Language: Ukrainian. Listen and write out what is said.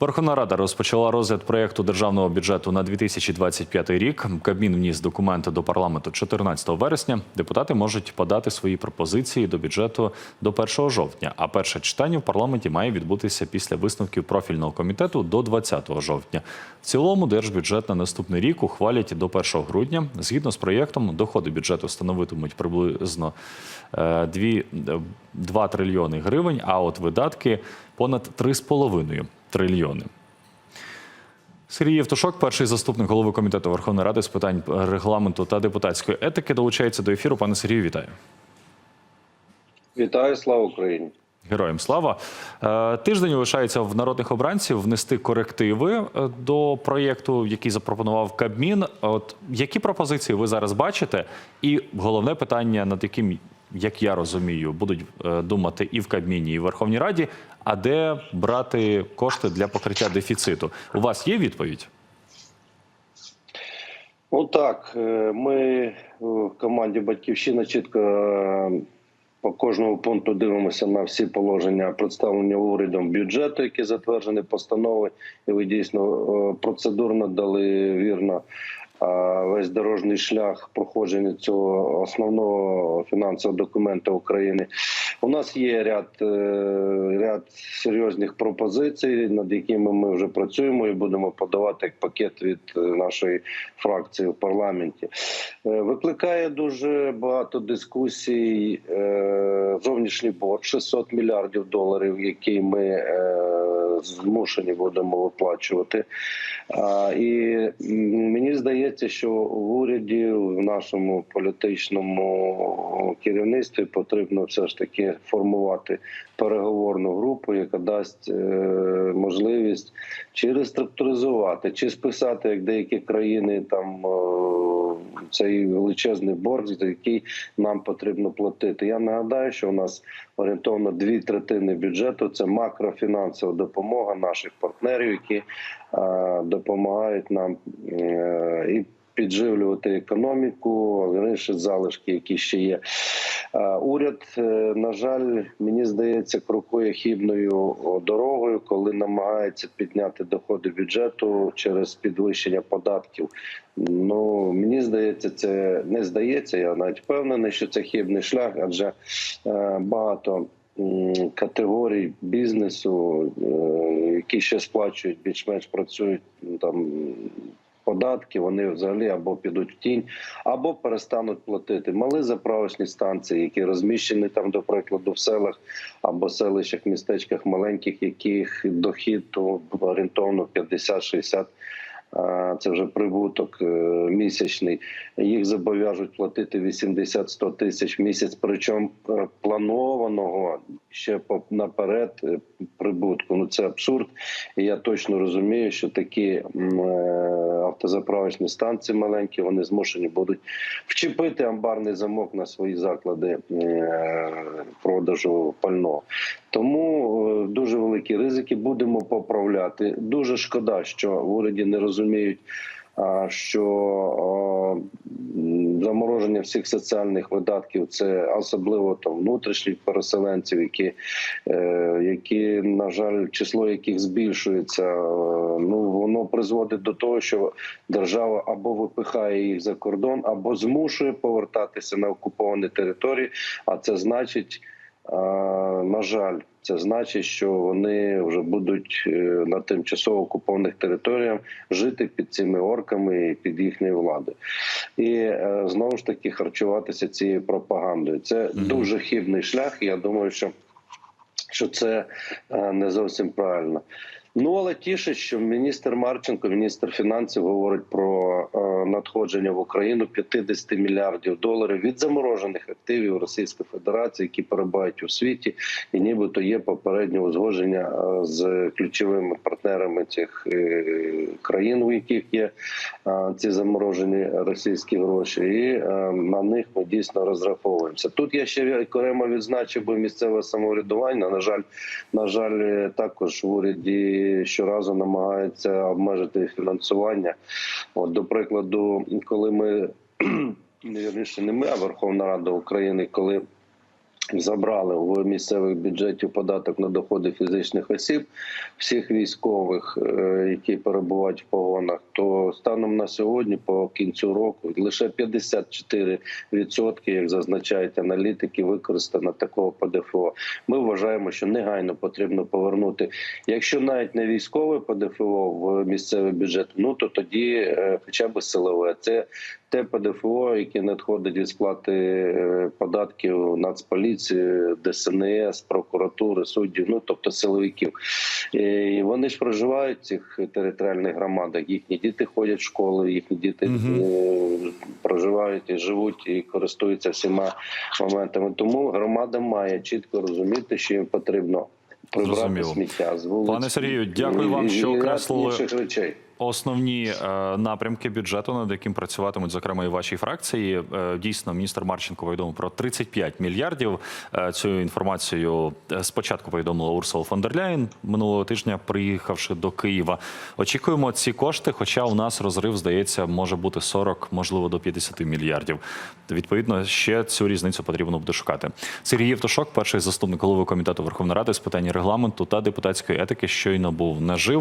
Верховна Рада розпочала розгляд проєкту державного бюджету на 2025 рік. Кабмін вніс документи до парламенту 14 вересня. Депутати можуть подати свої пропозиції до бюджету до 1 жовтня. А перше читання в парламенті має відбутися після висновків профільного комітету до 20 жовтня. В цілому держбюджет на наступний рік ухвалять до 1 грудня. Згідно з проєктом, доходи бюджету становитимуть приблизно е, 2, 2 трильйони гривень, а от видатки понад 3,5 трильйони. Сергій Євтушок, перший заступник голови комітету Верховної Ради з питань регламенту та депутатської етики, долучається до ефіру. Пане Сергію, вітаю. Вітаю, слава Україні. Героям слава. Е, Тиждень лишається в народних обранців внести корективи е, до проєкту, який запропонував Кабмін. От які пропозиції ви зараз бачите? І головне питання, над яким, як я розумію, будуть е, думати і в Кабміні, і в Верховній Раді, а де брати кошти для покриття дефіциту? У вас є відповідь? Ну так, е, ми в команді Батьківщина чітко е, по кожному пункту дивимося на всі положення представлення урядом бюджету, які затверджені постанови, і ви дійсно процедурно дали вірно весь дорожній шлях проходження цього основного фінансового документу України. У нас є ряд, е, ряд серйозних пропозицій, над якими ми вже працюємо і будемо подавати як пакет від е, нашої фракції в парламенті. Е, Викликає дуже багато дискусій зовнішній борг 600 мільярдів доларів, який ми змушені будемо виплачувати. І мені здається, що в уряді, в нашому політичному керівництві потрібно все ж таки формувати переговорну групу, яка дасть е, можливість чи реструктуризувати, чи списати, як деякі країни там е, цей величезний борг, за який нам потрібно платити. Я нагадаю, що у нас орієнтовно дві третини бюджету це макрофінансова допомога наших партнерів, які е, допомагають нам е, і підживлювати економіку, вірніше залишки, які ще є. Е, Уряд, на жаль, мені здається, крокує хібною дорогою, коли намагається підняти доходи бюджету через підвищення податків. Ну мені здається, це не здається. Я навіть впевнений, що це хибний шлях, адже багато категорій бізнесу, е, які ще сплачують, більш-менш працюють ну, там. Податки вони взагалі або підуть в тінь, або перестануть платити. Мали заправочні станції, які розміщені там, до прикладу, в селах або селищах, містечках маленьких, яких дохід то орієнтовно 50-60 а, це вже прибуток е, місячний. Їх зобов'яжуть платити 80-100 тисяч в місяць, причому е, планованого ще наперед е, прибутку. Ну це абсурд. І я точно розумію, що такі автозаправочні станції маленькі вони змушені будуть вчепити амбарний замок на свої заклади продажу пального. Тому дуже великі ризики будемо поправляти. Дуже шкода, що в уряді не розуміють. А, Що замороження всіх соціальних видатків це особливо там внутрішніх переселенців, які, е, які на жаль, число яких збільшується. Ну воно призводить до того, що держава або випихає їх за кордон, або змушує повертатися на окуповані території. А це значить. На жаль, це значить, що вони вже будуть е, на тимчасово окупованих територіях жити під цими орками і під їхньою владою, і е, знову ж таки харчуватися цією пропагандою. Це дуже хибний шлях. Я думаю, що, що це е, не зовсім правильно. Ну але тішить, що міністр Марченко, міністр фінансів, говорить про надходження в Україну 50 мільярдів доларів від заморожених активів Російської Федерації, які перебувають у світі, і нібито є попереднє узгодження е, з ключовими партнерами цих е, країн, у яких є е, ці заморожені російські гроші, і е, на них ми дійсно розраховуємося. Тут я ще окремо відзначив би місцеве самоврядування. На жаль, на жаль, е, також в уряді щоразу намагаються обмежити фінансування. От, до прикладу, коли ми вірніше, не ми, а Верховна Рада України, коли забрали в місцевих бюджетів податок на доходи фізичних осіб всіх військових, е, які перебувають в погонах, то станом на сьогодні, по кінцю року, лише 54%, як зазначають аналітики, використано такого ПДФО. Ми вважаємо, що негайно потрібно повернути, якщо навіть не військове ПДФО в місцевий бюджет, ну то тоді е, хоча б силове. Це те ПДФО, яке надходить від сплати е, податків Нацполіції, ДСНС, прокуратури, суддів, ну тобто силовиків. Е, І вони ж проживають в цих територіальних громадах. Їхні діти ходять в школи, їхні діти е, проживають і живуть і користуються всіма моментами. Тому громада має чітко розуміти, що їм потрібно прибрати Зрозуміло. сміття з вулиць. Пане Сергію, дякую вам, і- що окреслили. Основні е, напрямки бюджету, над яким працюватимуть, зокрема, і вашій фракції. Е, дійсно, міністр Марченко повідомив про 35 мільярдів. Е, цю інформацію спочатку повідомила Урсула фон дер Ляєн минулого тижня, приїхавши до Києва. Очікуємо ці кошти, хоча у нас розрив, здається, може бути 40, можливо, до 50 мільярдів. Відповідно, ще цю різницю потрібно буде шукати. Сергій Євтушок, перший заступник голови комітету Верховної Ради з питань регламенту та депутатської етики, щойно був наживо.